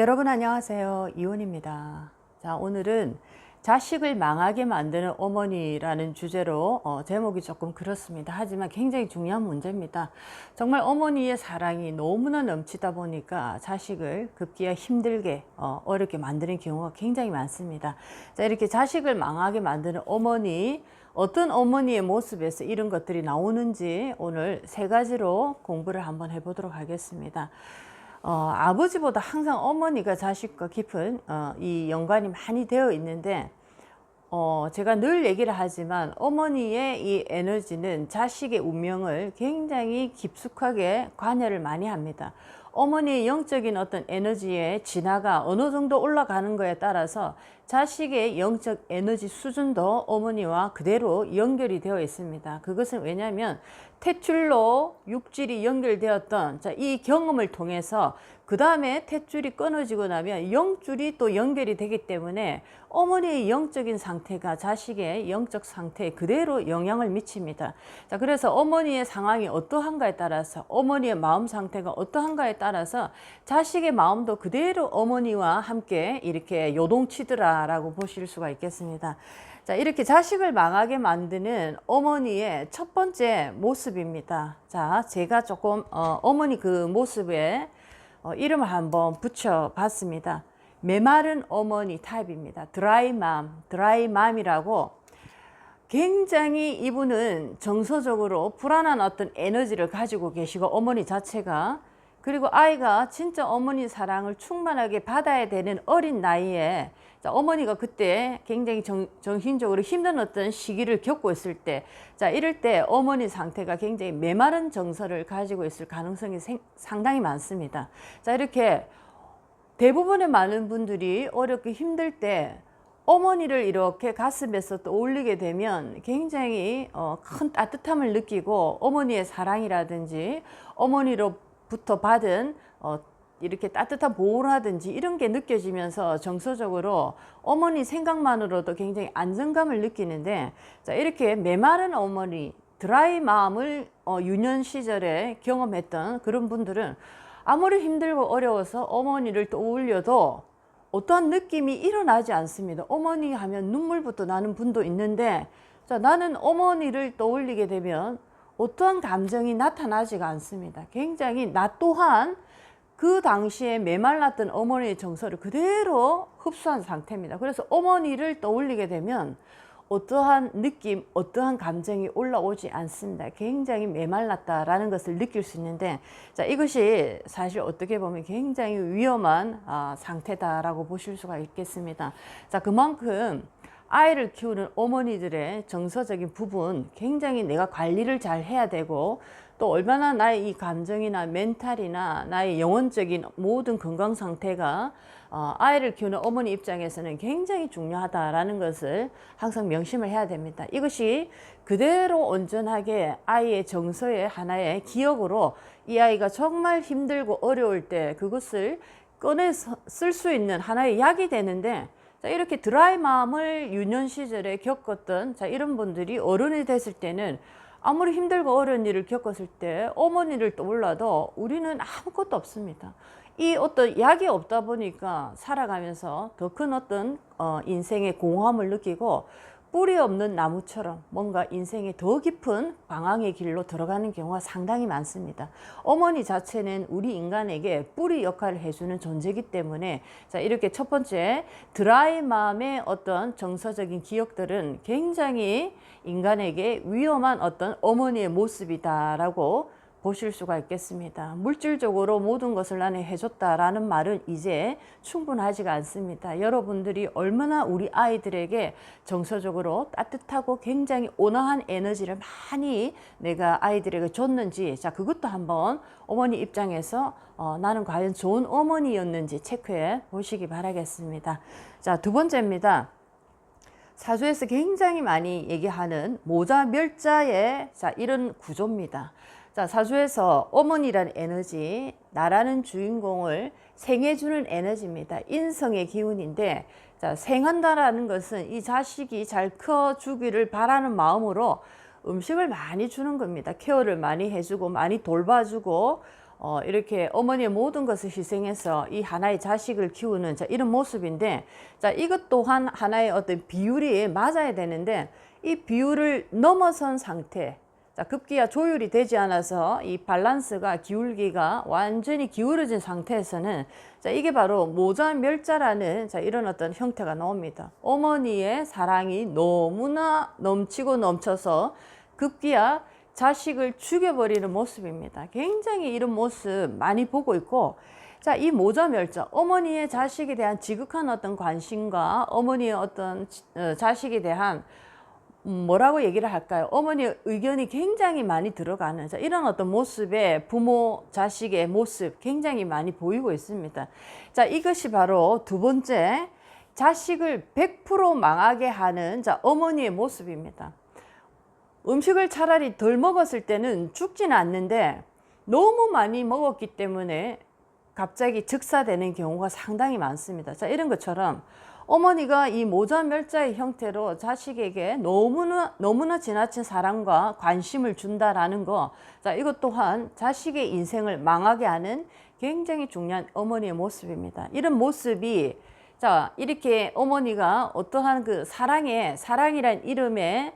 여러분 안녕하세요. 이혼입니다. 자, 오늘은 자식을 망하게 만드는 어머니라는 주제로 어, 제목이 조금 그렇습니다. 하지만 굉장히 중요한 문제입니다. 정말 어머니의 사랑이 너무나 넘치다 보니까 자식을 급기야 힘들게 어, 어렵게 만드는 경우가 굉장히 많습니다. 자, 이렇게 자식을 망하게 만드는 어머니 어떤 어머니의 모습에서 이런 것들이 나오는지 오늘 세 가지로 공부를 한번 해보도록 하겠습니다. 어, 아버지보다 항상 어머니가 자식과 깊은 어, 이 연관이 많이 되어 있는데 어, 제가 늘 얘기를 하지만 어머니의 이 에너지는 자식의 운명을 굉장히 깊숙하게 관여를 많이 합니다. 어머니의 영적인 어떤 에너지의 진화가 어느 정도 올라가는 거에 따라서 자식의 영적 에너지 수준도 어머니와 그대로 연결이 되어 있습니다. 그것은 왜냐하면 탯줄로 육질이 연결되었던 자, 이 경험을 통해서 그 다음에 탯줄이 끊어지고 나면 영줄이 또 연결이 되기 때문에 어머니의 영적인 상태가 자식의 영적 상태에 그대로 영향을 미칩니다. 자, 그래서 어머니의 상황이 어떠한가에 따라서 어머니의 마음 상태가 어떠한가에 따라서 자식의 마음도 그대로 어머니와 함께 이렇게 요동치더라라고 보실 수가 있겠습니다. 자, 이렇게 자식을 망하게 만드는 어머니의 첫 번째 모습입니다. 자, 제가 조금 어, 어머니 그 모습에 어, 이름을 한번 붙여 봤습니다. 메마른 어머니 타입입니다. 드라이맘, 드라이맘이라고 굉장히 이분은 정서적으로 불안한 어떤 에너지를 가지고 계시고 어머니 자체가 그리고 아이가 진짜 어머니 사랑을 충만하게 받아야 되는 어린 나이에 자, 어머니가 그때 굉장히 정, 정신적으로 힘든 어떤 시기를 겪고 있을 때, 자, 이럴 때 어머니 상태가 굉장히 메마른 정서를 가지고 있을 가능성이 생, 상당히 많습니다. 자, 이렇게 대부분의 많은 분들이 어렵게 힘들 때 어머니를 이렇게 가슴에서 떠올리게 되면 굉장히 어, 큰 따뜻함을 느끼고 어머니의 사랑이라든지 어머니로 부터 받은 어, 이렇게 따뜻한 보호라든지 이런 게 느껴지면서 정서적으로 어머니 생각만으로도 굉장히 안정감을 느끼는데 자 이렇게 메마른 어머니 드라이 마음을 어, 유년 시절에 경험했던 그런 분들은 아무리 힘들고 어려워서 어머니를 떠올려도 어떠한 느낌이 일어나지 않습니다. 어머니 하면 눈물부터 나는 분도 있는데 자 나는 어머니를 떠올리게 되면 어떠한 감정이 나타나지가 않습니다. 굉장히 나 또한 그 당시에 메말랐던 어머니의 정서를 그대로 흡수한 상태입니다. 그래서 어머니를 떠올리게 되면 어떠한 느낌, 어떠한 감정이 올라오지 않습니다. 굉장히 메말랐다라는 것을 느낄 수 있는데, 자, 이것이 사실 어떻게 보면 굉장히 위험한 아, 상태다라고 보실 수가 있겠습니다. 자, 그만큼 아이를 키우는 어머니들의 정서적인 부분 굉장히 내가 관리를 잘 해야 되고 또 얼마나 나의 이 감정이나 멘탈이나 나의 영혼적인 모든 건강 상태가 어, 아이를 키우는 어머니 입장에서는 굉장히 중요하다라는 것을 항상 명심을 해야 됩니다. 이것이 그대로 온전하게 아이의 정서의 하나의 기억으로 이 아이가 정말 힘들고 어려울 때 그것을 꺼내 쓸 수 있는 하나의 약이 되는데 자, 이렇게 드라이 마음을 유년 시절에 겪었던 자, 이런 분들이 어른이 됐을 때는 아무리 힘들고 어려운 일을 겪었을 때 어머니를 떠올라도 우리는 아무것도 없습니다. 이 어떤 약이 없다 보니까 살아가면서 더 큰 어떤 어, 인생의 공허함을 느끼고 뿌리 없는 나무처럼 뭔가 인생의 더 깊은 방황의 길로 들어가는 경우가 상당히 많습니다. 어머니 자체는 우리 인간에게 뿌리 역할을 해주는 존재이기 때문에 자 이렇게 첫 번째 드라이 마음의 어떤 정서적인 기억들은 굉장히 인간에게 위험한 어떤 어머니의 모습이다라고 보실 수가 있겠습니다. 물질적으로 모든 것을 나는 해줬다라는 말은 이제 충분하지가 않습니다. 여러분들이 얼마나 우리 아이들에게 정서적으로 따뜻하고 굉장히 온화한 에너지를 많이 내가 아이들에게 줬는지, 자, 그것도 한번 어머니 입장에서 어, 나는 과연 좋은 어머니였는지 체크해 보시기 바라겠습니다. 자, 두 번째입니다. 사주에서 굉장히 많이 얘기하는 모자 멸자의 자, 이런 구조입니다. 자, 사주에서 어머니라는 에너지, 나라는 주인공을 생해주는 에너지입니다. 인성의 기운인데, 자, 생한다라는 것은 이 자식이 잘 커주기를 바라는 마음으로 음식을 많이 주는 겁니다. 케어를 많이 해주고, 많이 돌봐주고, 어, 이렇게 어머니의 모든 것을 희생해서 이 하나의 자식을 키우는 자, 이런 모습인데 자, 이것 또한 하나의 어떤 비율이 맞아야 되는데 이 비율을 넘어선 상태 자, 급기야 조율이 되지 않아서 이 밸런스가 기울기가 완전히 기울어진 상태에서는 자, 이게 바로 모자 멸자라는 자, 이런 어떤 형태가 나옵니다. 어머니의 사랑이 너무나 넘치고 넘쳐서 급기야 자식을 죽여버리는 모습입니다. 굉장히 이런 모습 많이 보고 있고, 자, 이 모자 멸자, 어머니의 자식에 대한 지극한 어떤 관심과 어머니의 어떤 어, 자식에 대한 음, 뭐라고 얘기를 할까요? 어머니의 의견이 굉장히 많이 들어가는 자, 이런 어떤 모습의 부모 자식의 모습 굉장히 많이 보이고 있습니다. 자, 이것이 바로 두 번째 자식을 100% 망하게 하는 자, 어머니의 모습입니다. 음식을 차라리 덜 먹었을 때는 죽지는 않는데 너무 많이 먹었기 때문에 갑자기 즉사되는 경우가 상당히 많습니다. 자, 이런 것처럼 어머니가 이 모자 멸자의 형태로 자식에게 너무나 너무나 지나친 사랑과 관심을 준다라는 거. 자, 이것 또한 자식의 인생을 망하게 하는 굉장히 중요한 어머니의 모습입니다. 이런 모습이 자, 이렇게 어머니가 어떠한 그 사랑에 사랑이란 이름에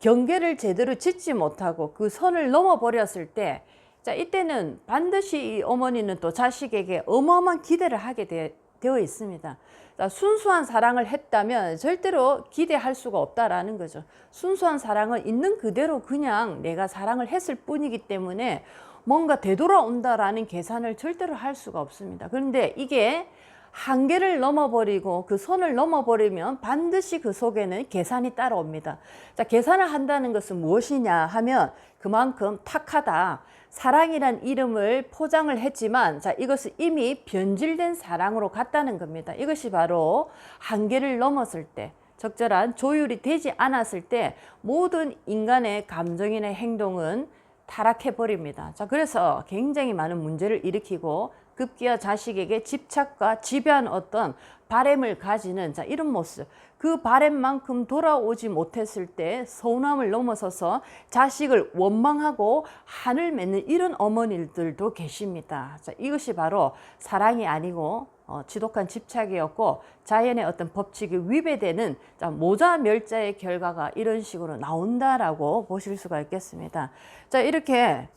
경계를 제대로 짓지 못하고 그 선을 넘어 버렸을 때 자, 이때는 반드시 이 어머니는 또 자식에게 어마어마한 기대를 하게 되, 되어 있습니다. 자, 순수한 사랑을 했다면 절대로 기대할 수가 없다라는 거죠. 순수한 사랑은 있는 그대로 그냥 내가 사랑을 했을 뿐이기 때문에 뭔가 되돌아온다라는 계산을 절대로 할 수가 없습니다. 그런데 이게 한계를 넘어버리고 그 선을 넘어버리면 반드시 그 속에는 계산이 따라옵니다. 자, 계산을 한다는 것은 무엇이냐 하면 그만큼 탁하다. 사랑이란 이름을 포장을 했지만 자 이것은 이미 변질된 사랑으로 갔다는 겁니다. 이것이 바로 한계를 넘었을 때 적절한 조율이 되지 않았을 때 모든 인간의 감정이나 행동은 타락해 버립니다. 자 그래서 굉장히 많은 문제를 일으키고 급기야 자식에게 집착과 지배한 어떤 바램을 가지는 자 이런 모습 그 바램만큼 돌아오지 못했을 때 서운함을 넘어서서 자식을 원망하고 한을 맺는 이런 어머니들도 계십니다. 자 이것이 바로 사랑이 아니고 어, 지독한 집착이었고 자연의 어떤 법칙이 위배되는 자, 모자 멸자의 결과가 이런 식으로 나온다라고 보실 수가 있겠습니다. 자 이렇게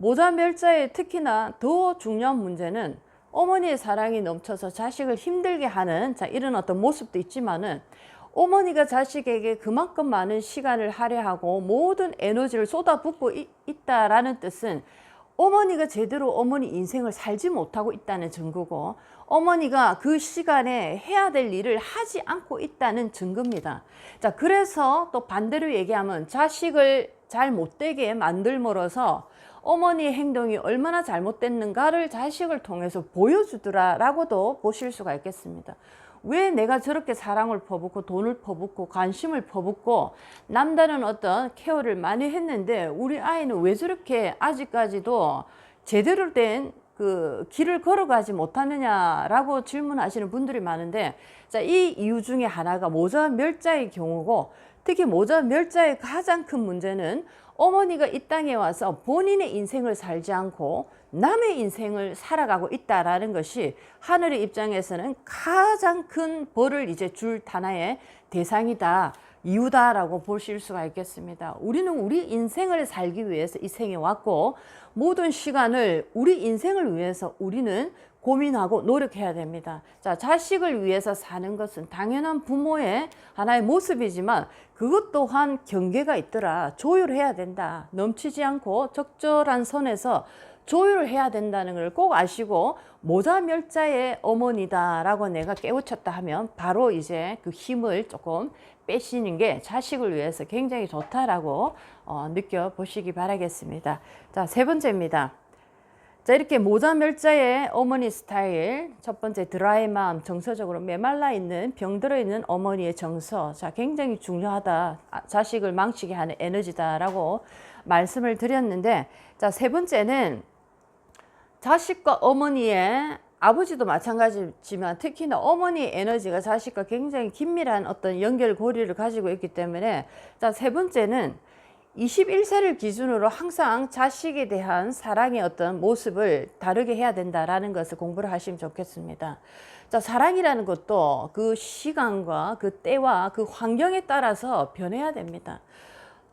모자 멸자의 특히나 더 중요한 문제는 어머니의 사랑이 넘쳐서 자식을 힘들게 하는 자 이런 어떤 모습도 있지만은 어머니가 자식에게 그만큼 많은 시간을 할애하고 모든 에너지를 쏟아붓고 있, 있다라는 뜻은 어머니가 제대로 어머니 인생을 살지 못하고 있다는 증거고 어머니가 그 시간에 해야 될 일을 하지 않고 있다는 증거입니다. 자, 그래서 또 반대로 얘기하면 자식을 잘 못되게 만들므로써 어머니의 행동이 얼마나 잘못됐는가를 자식을 통해서 보여주더라 라고도 보실 수가 있겠습니다. 왜 내가 저렇게 사랑을 퍼붓고 돈을 퍼붓고 관심을 퍼붓고 남다른 어떤 케어를 많이 했는데 우리 아이는 왜 저렇게 아직까지도 제대로 된 그 길을 걸어가지 못하느냐라고 질문하시는 분들이 많은데 자, 이 이유 중에 하나가 모자 멸자의 경우고 특히 모자 멸자의 가장 큰 문제는 어머니가 이 땅에 와서 본인의 인생을 살지 않고 남의 인생을 살아가고 있다라는 것이 하늘의 입장에서는 가장 큰 벌을 이제 줄 하나의 대상이다. 이유다라고 보실 수가 있겠습니다. 우리는 우리 인생을 살기 위해서 이 생에 왔고 모든 시간을 우리 인생을 위해서 우리는 고민하고 노력해야 됩니다. 자, 자식을 위해서 사는 것은 당연한 부모의 하나의 모습이지만 그것 또한 경계가 있더라. 조율해야 된다. 넘치지 않고 적절한 선에서 조율을 해야 된다는 걸 꼭 아시고 모자 멸자의 어머니다라고 내가 깨우쳤다 하면 바로 이제 그 힘을 조금 빼시는 게 자식을 위해서 굉장히 좋다라고 어, 느껴보시기 바라겠습니다. 자, 세 번째입니다. 자, 이렇게 모자 멸자의 어머니 스타일. 첫 번째 드라이 마음, 정서적으로 메말라 있는, 병들어 있는 어머니의 정서. 자, 굉장히 중요하다. 아, 자식을 망치게 하는 에너지다라고 말씀을 드렸는데, 자, 세 번째는 자식과 어머니의 아버지도 마찬가지지만 특히나 어머니의 에너지가 자식과 굉장히 긴밀한 어떤 연결고리를 가지고 있기 때문에 자, 세 번째는 21세를 기준으로 항상 자식에 대한 사랑의 어떤 모습을 다르게 해야 된다라는 것을 공부를 하시면 좋겠습니다. 자, 사랑이라는 것도 그 시간과 그 때와 그 환경에 따라서 변해야 됩니다.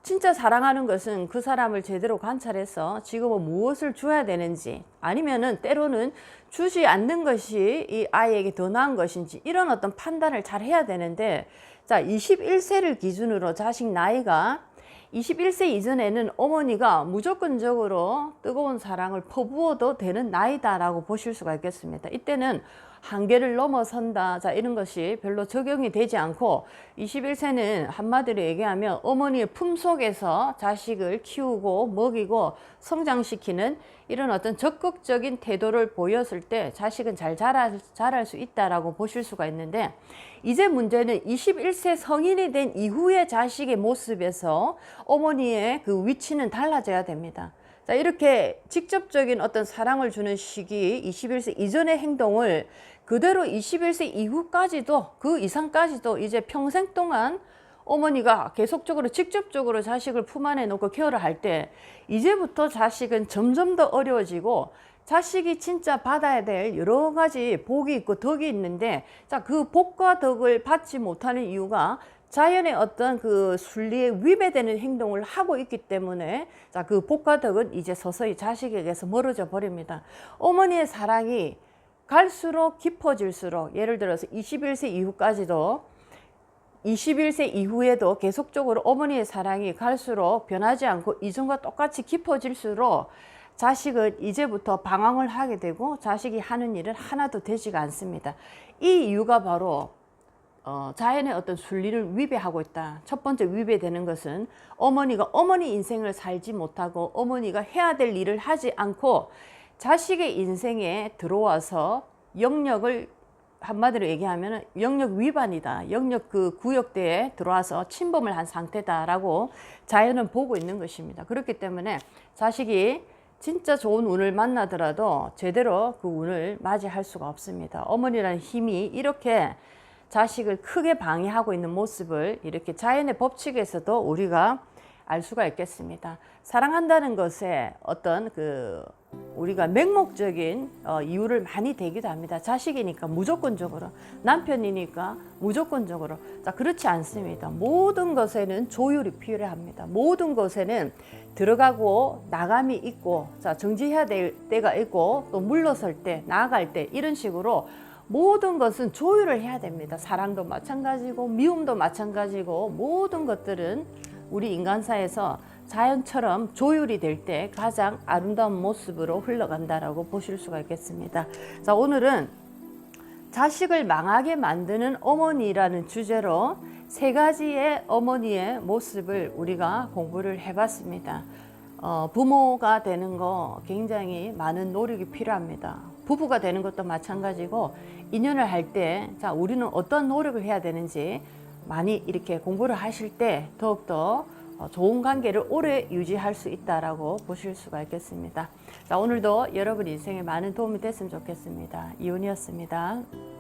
진짜 사랑하는 것은 그 사람을 제대로 관찰해서 지금은 무엇을 줘야 되는지 아니면은 때로는 주지 않는 것이 이 아이에게 더 나은 것인지 이런 어떤 판단을 잘 해야 되는데 자 21세를 기준으로 자식 나이가 21세 이전에는 어머니가 무조건적으로 뜨거운 사랑을 퍼부어도 되는 나이다라고 보실 수가 있겠습니다. 이때는 한계를 넘어선다. 자, 이런 것이 별로 적용이 되지 않고 21세는 한마디로 얘기하면 어머니의 품속에서 자식을 키우고 먹이고 성장시키는 이런 어떤 적극적인 태도를 보였을 때 자식은 잘 자랄, 자랄 수 있다라고 보실 수가 있는데 이제 문제는 21세 성인이 된 이후의 자식의 모습에서 어머니의 그 위치는 달라져야 됩니다. 자, 이렇게 직접적인 어떤 사랑을 주는 시기 21세 이전의 행동을 그대로 21세 이후까지도 그 이상까지도 이제 평생 동안 어머니가 계속적으로 직접적으로 자식을 품 안에 놓고 케어를 할 때 이제부터 자식은 점점 더 어려워지고 자식이 진짜 받아야 될 여러 가지 복이 있고 덕이 있는데 자 그 복과 덕을 받지 못하는 이유가 자연의 어떤 그 순리에 위배되는 행동을 하고 있기 때문에 자 그 복과 덕은 이제 서서히 자식에게서 멀어져 버립니다. 어머니의 사랑이 갈수록 깊어질수록 예를 들어서 21세 이후까지도 21세 이후에도 계속적으로 어머니의 사랑이 갈수록 변하지 않고 이전과 똑같이 깊어질수록 자식은 이제부터 방황을 하게 되고 자식이 하는 일은 하나도 되지가 않습니다. 이 이유가 바로 어, 자연의 어떤 순리를 위배하고 있다. 첫 번째 위배되는 것은 어머니가 어머니 인생을 살지 못하고 어머니가 해야 될 일을 하지 않고 자식의 인생에 들어와서 영역을 한마디로 얘기하면 영역 위반이다. 영역 그 구역대에 들어와서 침범을 한 상태다라고 자연은 보고 있는 것입니다. 그렇기 때문에 자식이 진짜 좋은 운을 만나더라도 제대로 그 운을 맞이할 수가 없습니다. 어머니라는 힘이 이렇게 자식을 크게 방해하고 있는 모습을 이렇게 자연의 법칙에서도 우리가 알 수가 있겠습니다. 사랑한다는 것에 어떤 그 우리가 맹목적인 어, 이유를 많이 대기도 합니다. 자식이니까 무조건적으로, 남편이니까 무조건적으로. 자, 그렇지 않습니다. 모든 것에는 조율이 필요합니다. 모든 것에는 들어가고 나감이 있고, 자, 정지해야 될 때가 있고, 또 물러설 때, 나아갈 때, 이런 식으로 모든 것은 조율을 해야 됩니다. 사랑도 마찬가지고, 미움도 마찬가지고, 모든 것들은 우리 인간사에서 자연처럼 조율이 될 때 가장 아름다운 모습으로 흘러간다라고 보실 수가 있겠습니다. 자, 오늘은 자식을 망하게 만드는 어머니라는 주제로 세 가지의 어머니의 모습을 우리가 공부를 해봤습니다. 어, 부모가 되는 거 굉장히 많은 노력이 필요합니다. 부부가 되는 것도 마찬가지고 인연을 할 때, 자, 우리는 어떤 노력을 해야 되는지 많이 이렇게 공부를 하실 때 더욱더 어, 좋은 관계를 오래 유지할 수 있다라고 보실 수가 있겠습니다. 자, 오늘도 여러분 인생에 많은 도움이 됐으면 좋겠습니다. 이온이었습니다.